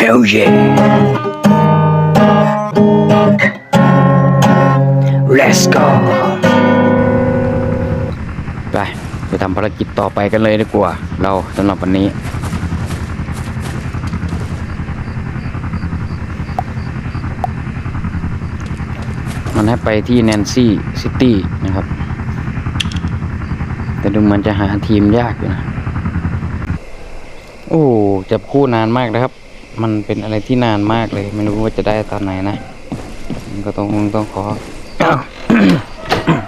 Hell yeah Let's go ไปไปทำภารกิจต่อไปกันเลยดีกว่า เราสำหรับวันนี้ มันให้ไปที่แนนซี่ซิตี้นะครับ แต่ดูเหมันจะหาทีมยากอยู่นะ โอ้จะคู่นานมากนะครับ มันเป็นอะไรที่นานมากเลย ไม่รู้ว่าจะได้ตอนไหนนะก็ต้องต้องขอ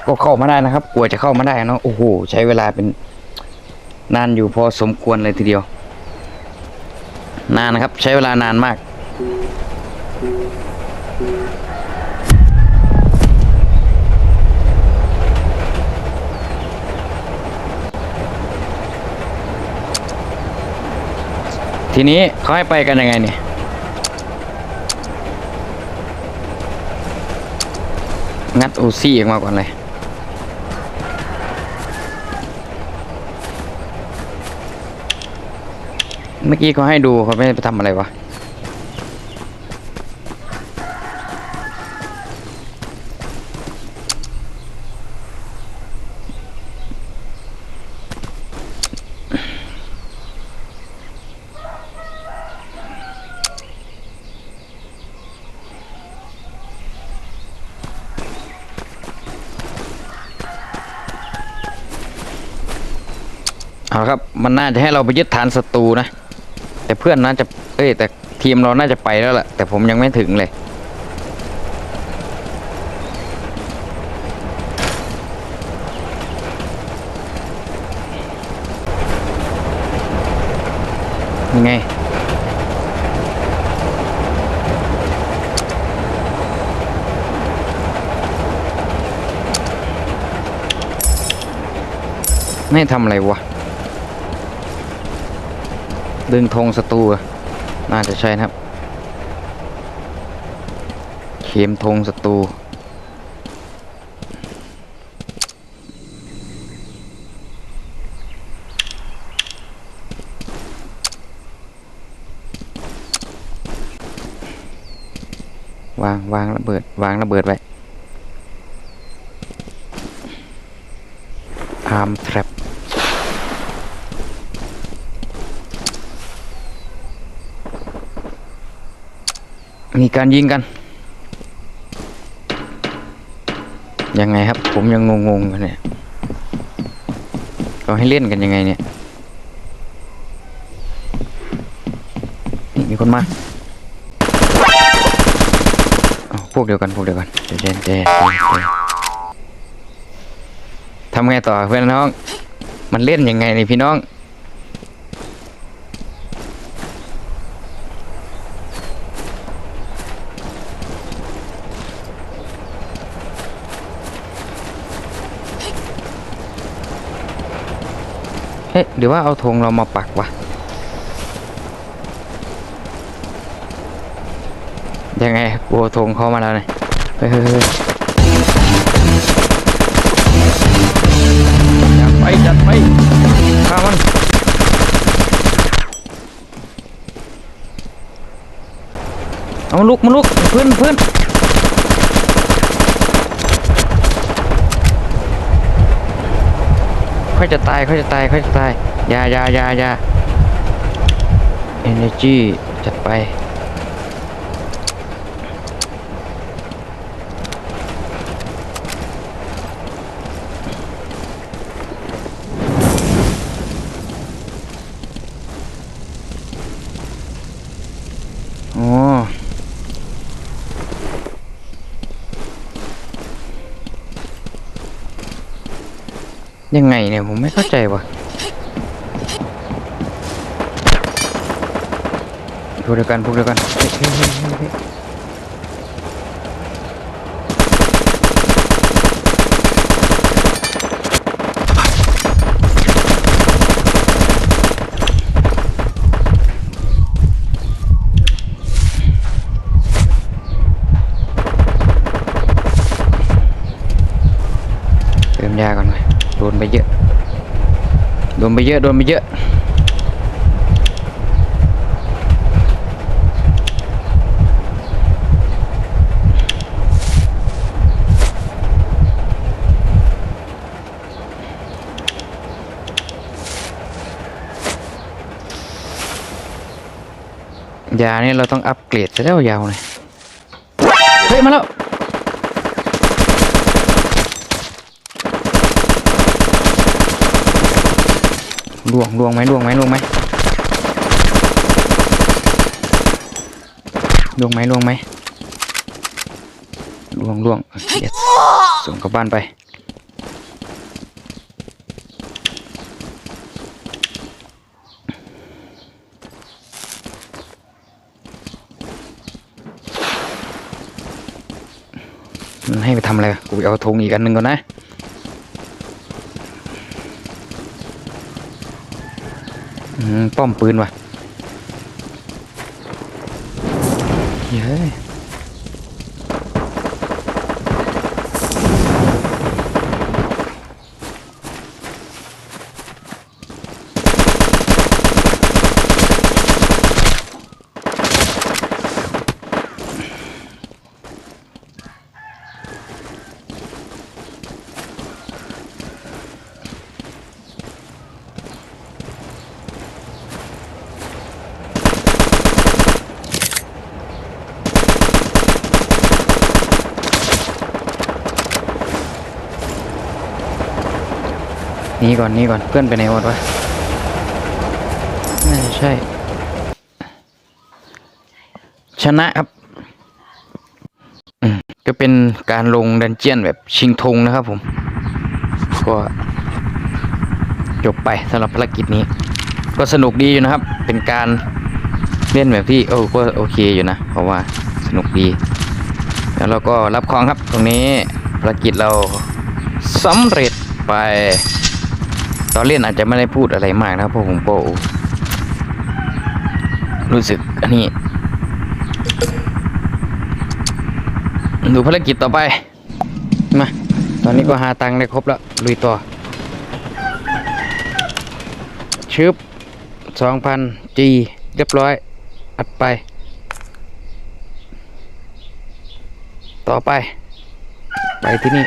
ก็เข้ามาได้นะครับกลัวจะเข้ามาได้นะโอ้โหใช้เวลาเป็นนานอยู่พอสมควรเลยทีเดียว นานนะครับ ใช้เวลานานมาก ทีนี้เขาให้ไปกันยังไงเนี่ยงัดอูซี่ออกมาก่อนเลยเมื่อกี้เขาให้ดูเขาไม่ไปทำอะไรวะ เอาละครับ มันน่าจะให้เราไปยึดฐานศัตรูนะ แต่เพื่อนน่าจะเอ้ยแต่ทีมเราน่าจะไปแล้วแหละแต่ผมยังไม่ถึงเลย ยังไงไม่ทำอะไรวะ ดึงธงศัตรูน่าจะใช่นะครับ เข็มธงศัตรูวางวางระเบิดวางระเบิดไว้อาร์มแทรป มีการยิงกัน ยังไงครับ ผมยังงงๆกันเนี่ยเราให้เล่นกันยังไงเนี่ยนี่มีคนมาพวกเดียวกันพวกเดียวกันเจเจเจทำไงต่อเพื่อนน้อง มันเล่นยังไงนี่พี่น้อง เอ๊ะหรือว่าเอาธงเรามาปักวะยังไงกลัวธงเข้ามาแล้วเนี่ยเฮ้ยเฮ้ยเฮ้ยจัดไปจัดไปฆ่ามันเอามาลุกมาลุกเพื่อนเพื่อน เขาจะตายเขาจะตายเขาจะตายยายายายา energy จัดไป ผมไม่เข้าใจว่ะพวกเดียวกันพวกเดียวกันเฮ้ยเฮ้ยเฮ้ย ไปเยอะโดนไปเยอะยาเนี่ยเราต้องอัปเกรดซะแล้วยาวเลยเฮ้ยมาแล้ว ล่วงล่วงไหมล่วงไหมล่วงไหมล่วงไหมล่วงไหมล่วงล่วงส่งกลับบ้านไป ให้ไปทำอะไร กูไปเอาธงอีกอันหนึ่งก่อนนะ อืม ป้อมปืนว่ะเย้ นี่ก่อนนี่ก่อนเพื่อนไปไหนหมดวะน่ใช่ ชนะครับก็เป็นการลงดันเจียนแบบชิงธงนะครับผม ก็จบไปสำหรับภารกิจนี้ ก็สนุกดีอยู่นะครับ เป็นการเล่นแบบที่โอ้ก็โอเคอยู่นะ เพราะว่าสนุกดี แล้วเราก็รับของครับตรงนี้ภารกิจเราสำเร็จไป ตอนเล่นอาจจะไม่ได้พูดอะไรมากนะครับเพราะผมโปรู้สึกอันนี้ ดูภารกิจต่อไป มา ตอนนี้ก็หาตังค์ได้ครบแล้ว ลุยต่อชึบสองพันจีเรียบร้อย อัดไป ต่อไป ไปที่นี่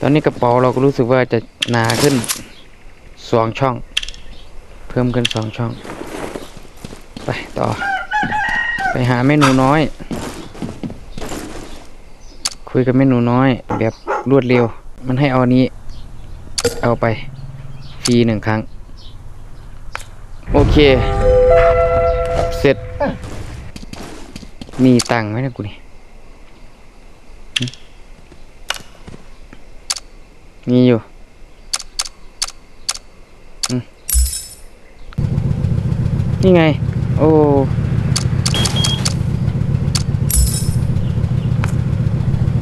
ตอนนี้กระเป๋าเราก็รู้สึกว่าจะหนาขึ้นสองช่อง เพิ่มขึ้นสองช่อง ไปต่อ ไปหาเมนูน้อย คุยกับเมนูน้อย แบบรวดเร็ว มันให้เอานนี้ เอาไปฟรีหนึ่งครั้ง โอเค เสร็จ มีตังค์ไหมนะกูนี่ มีอยู่นี่ไง โอ้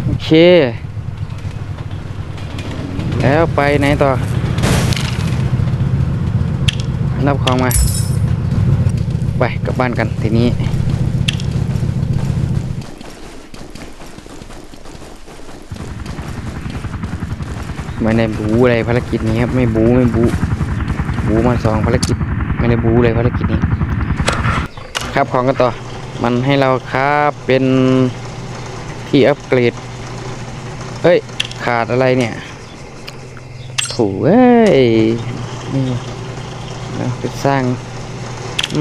โอเค แล้วไปไหนต่อ รับของมา ไปกลับบ้านกันทีนี้ ไม่ได้บูอะไรภารกิจนี้ครับไม่บูไม่บูบูมาสองภารกิจไม่ได้บูเลยภารกิจนี้ ครับของกันต่อมันให้เราครับเป็นที่อัปเกรดเฮ้ยขาดอะไรเนี่ยถูเอ้ยนี่ไปสร้าง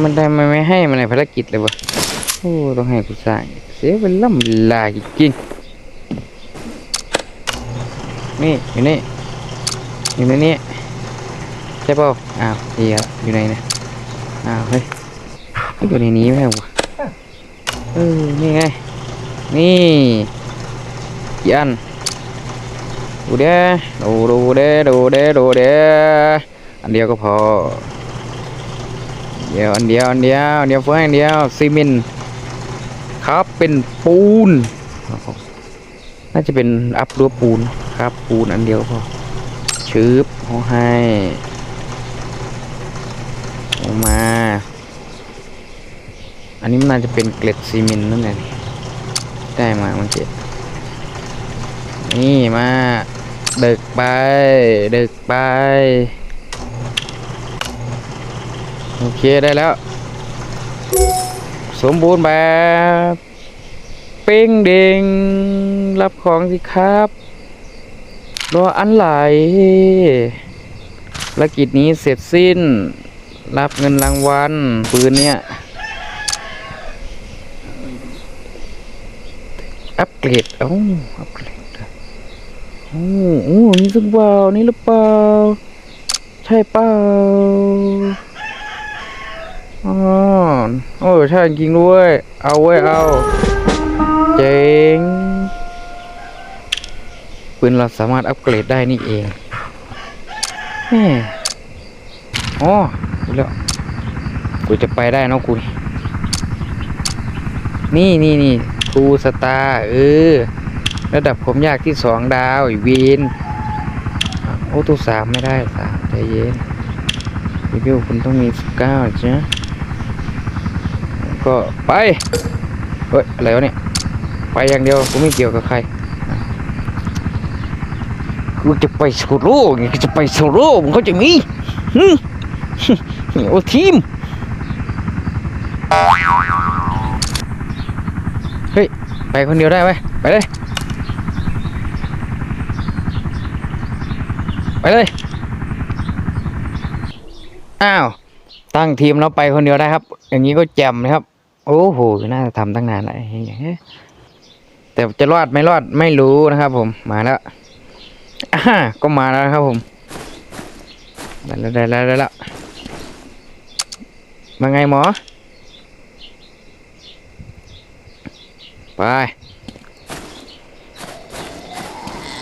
มันได้ไม่ไม่ให้มันในภารกิจเลยวะโอ้ต้องให้กูสร้าง เสียเวลาเวลาจริง นี่อยู่นี่อยู่ในนี้ใช่ป่าอ้าวเฮียอยู่ไหนนี่ยอ้าวเฮ้ยมันอยู่ในนี้ไหมวะเออนี่ไงนี่กี่อันดูเด้ดูดูเด้ดูเด้ดูเด้อันเดียวก็พอเดียวอันเดียวอันเดียวอันเดียวเฟืองอันเดียวซีเมนครับเป็นปูน น่าจะเป็นอัพรั้วปูนครับ ปูนอันเดียวพอชืบเขาให้ออกมา อันนี้มันน่าจะเป็นเกล็ดซีเมนต์นั่นแหละได้มามื่อกี้นี่มาเดึกไปเดึกไป โอเคได้แล้ว สมบูรณ์แบบ เป้งเด้งรับของสิครับ รออันไหลภารกิจนี้เสร็จสิ้น รับเงินรางวัลปืนเนี่ย อัปเกรด เอ้า อัปเกรดโอ้โหนี่สักเปล่านี่หรือเปล่า ใช่เปล่าอ๋อโอ้ใช่จริงด้วย เอาไว้เอา เจ๋งปืนเราสามารถอัปเกรดได้นี่เองแหม่อ๋อรู้แล้วกูจะไปได้นะกูนี่นี่นี่ทูสตาเออ ระดับผมยากที่สองดาววีนโอ้ตัวสามไม่ได้สามใจเย็นรีวิวคุณต้องมีสิบเก้าจ้ะก็ไป เฮ้ย อะไรวะเนี่ย ไปอย่างเดียวกูไม่เกี่ยวกับใครกูจะไปโซโล่ไงกูจะไปโซโล่มึงเขาใจะมีฮึฮึโอ้ทีม เฮ้ย ไปคนเดียวได้ไหมไปเลย ไปเลย อ้าว ตั้งทีมแล้วไปคนเดียวได้ครับ อย่างนี้ก็แจ่มนะครับ โอ้โห น่าจะทำตั้งนานแล้ว แต่จะรอดไม่รอดไม่รู้นะครับ ผมมาแล้วอ่าก็มาแล้วครับผมได้แล้วได้แล้วได้แล้วมาไงหมอ ไป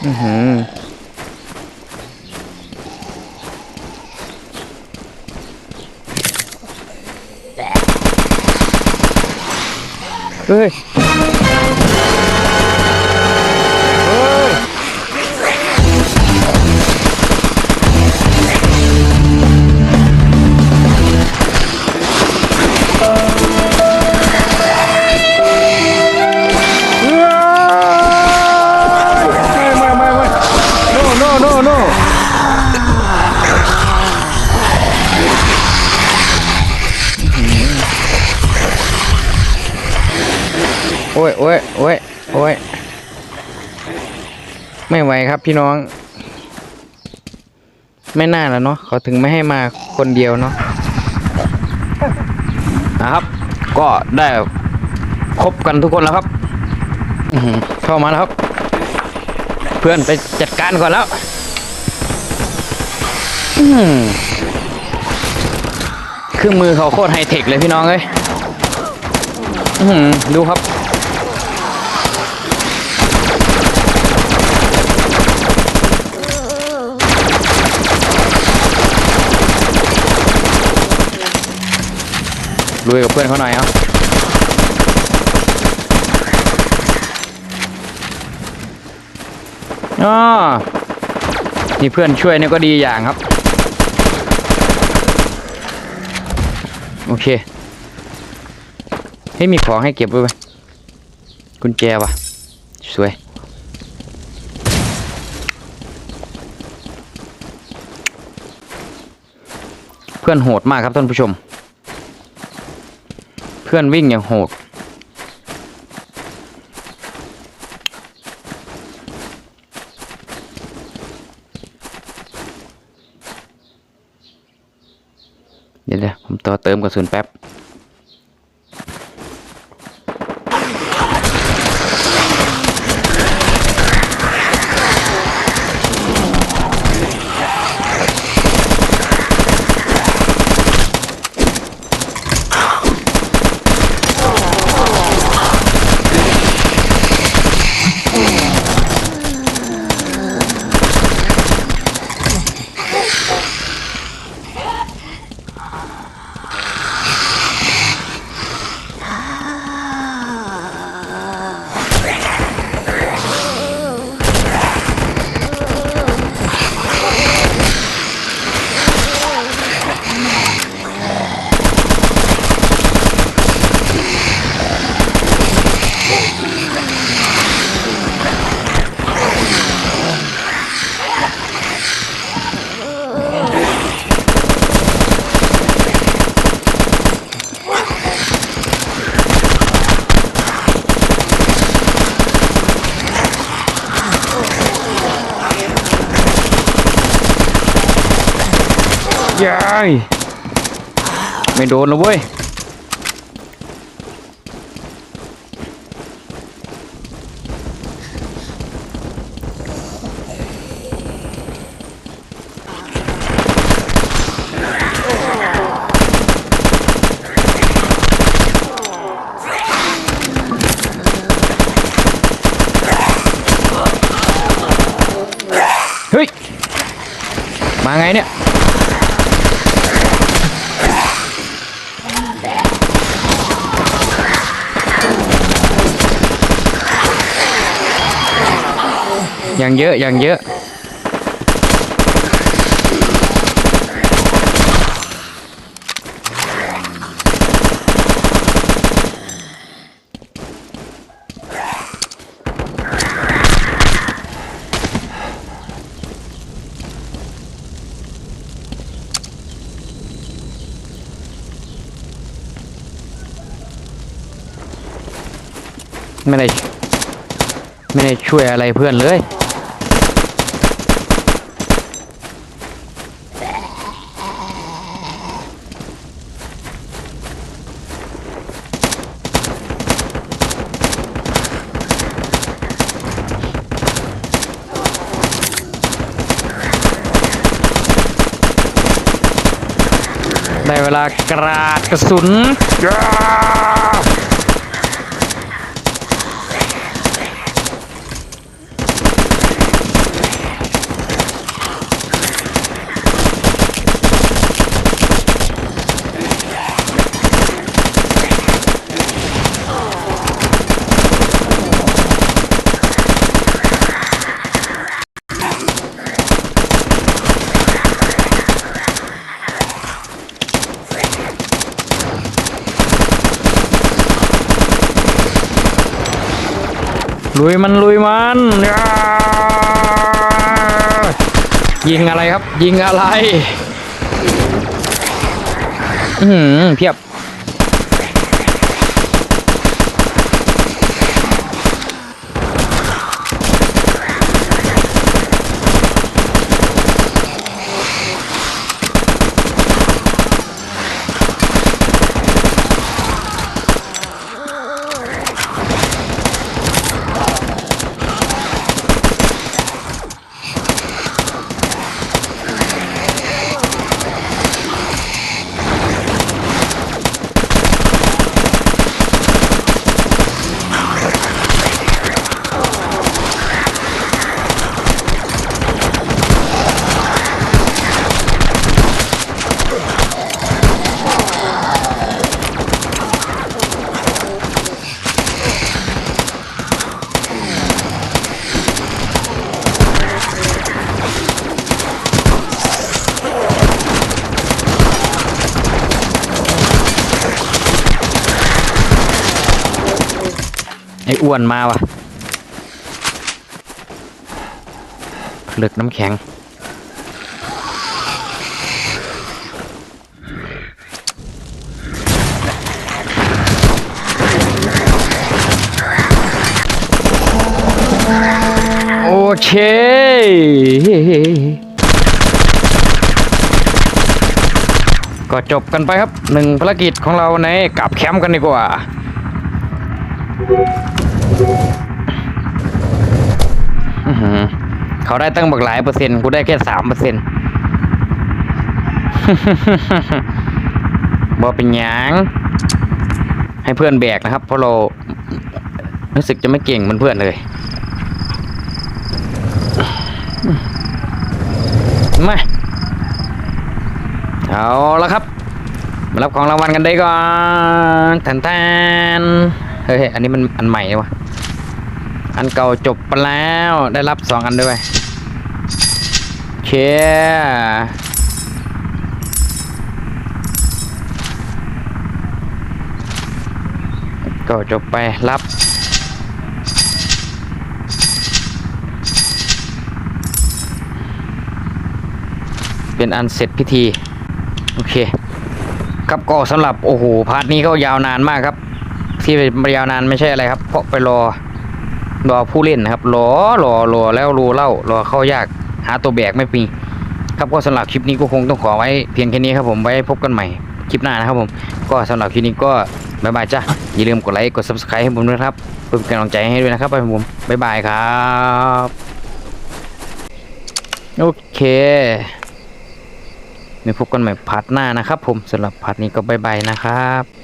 อือหือเฮ้ย ครับพี่น้อง ไม่น่าแล้วเนาะเขาถึงไม่ให้มาคนเดียวเนาะนะครับ ก็ได้ครบกันทุกคนแล้วครับเข้ามาแล้วครับ เพื่อนไปจัดการก่อนแล้วเครื่องมือเขาโคตรไฮเทคเลยพี่น้องเอ้ยดูครับ ลุยกับเพื่อนเขาหน่อยเอาอ๋อนี่เพื่อนช่วยเนี่ยก็ดีอย่างครับ โอเค ให้มีของให้เก็บด้วยไหมกุญแจวะสวย เพื่อนโหดมากครับท่านผู้ชม พื่อนวิ่งอย่างโหด เดี๋ยวเดี๋ยผมต่อเติมกระสุนแป๊บ ไม่โดนแล้วเว้ยเฮ้ย มาไงเนี่ย ย่างเยอะอย่างเยอะ ไม่ได้ไม่ได้ช่วยอะไรเพื่อนเลย ได้เวลาก ราดกระสุน ลุยมันลุยมันยิงอะไรครับ ยิงอะไร อืมเพียบ อ้วนมาวะผลึกน้ำแข็ง โอเคก็จบกันไปครับหนึ่งภารกิจของเราในกลับแคมป์กันดีกว่า เขาได้ตั้งบักหลายเปอร์เซ็นต์กูได้แค่สามเปอร์เซ็นต์บอเป็นหยังให้เพื่อนแบกนะครับ เพราะเรารู้สึกจะไม่เก่งเหมือนเพื่อนเลย มาเอาละครับ มารับของรางวัลกันได้ก่อนแทนแทนเฮ้ยอันนี้มันอันใหม่วะ อันเก่าจบไปแล้วได้รับสองอันด้วยเชียก็จบไปรับเป็นอันเสร็จพิธี โอเค ครับก็สำหรับ โอ้โห พาร์ทนี้ก็ยาวนานมากครับ ที่ยาวนานไม่ใช่อะไรครับ เพราะไปรอ รอผู้เล่นนะครับรอรอรอแล้วรูเล่ารอเข้ายากหาตัวแบกไม่มีครับก็สำหรับคลิปนี้ก็คงต้องขอไว้เพียงแค่นี้ครับผมไว้พบกันใหม่คลิปหน้านะครับผมก็สำหรับคลิปนี้ก็บ๊ายบายจ้าอย่าลืมกดไลค์กด subscribe ให้ผมด้วยครับเพื่อเป็นกำลังใจให้ด้วยนะครับไปผมบ๊ายบายครับโอเคไว้พบกันใหม่พาร์ทหน้านะครับผมสำหรับพาร์ทนี้ก็บ๊ายบายนะครับ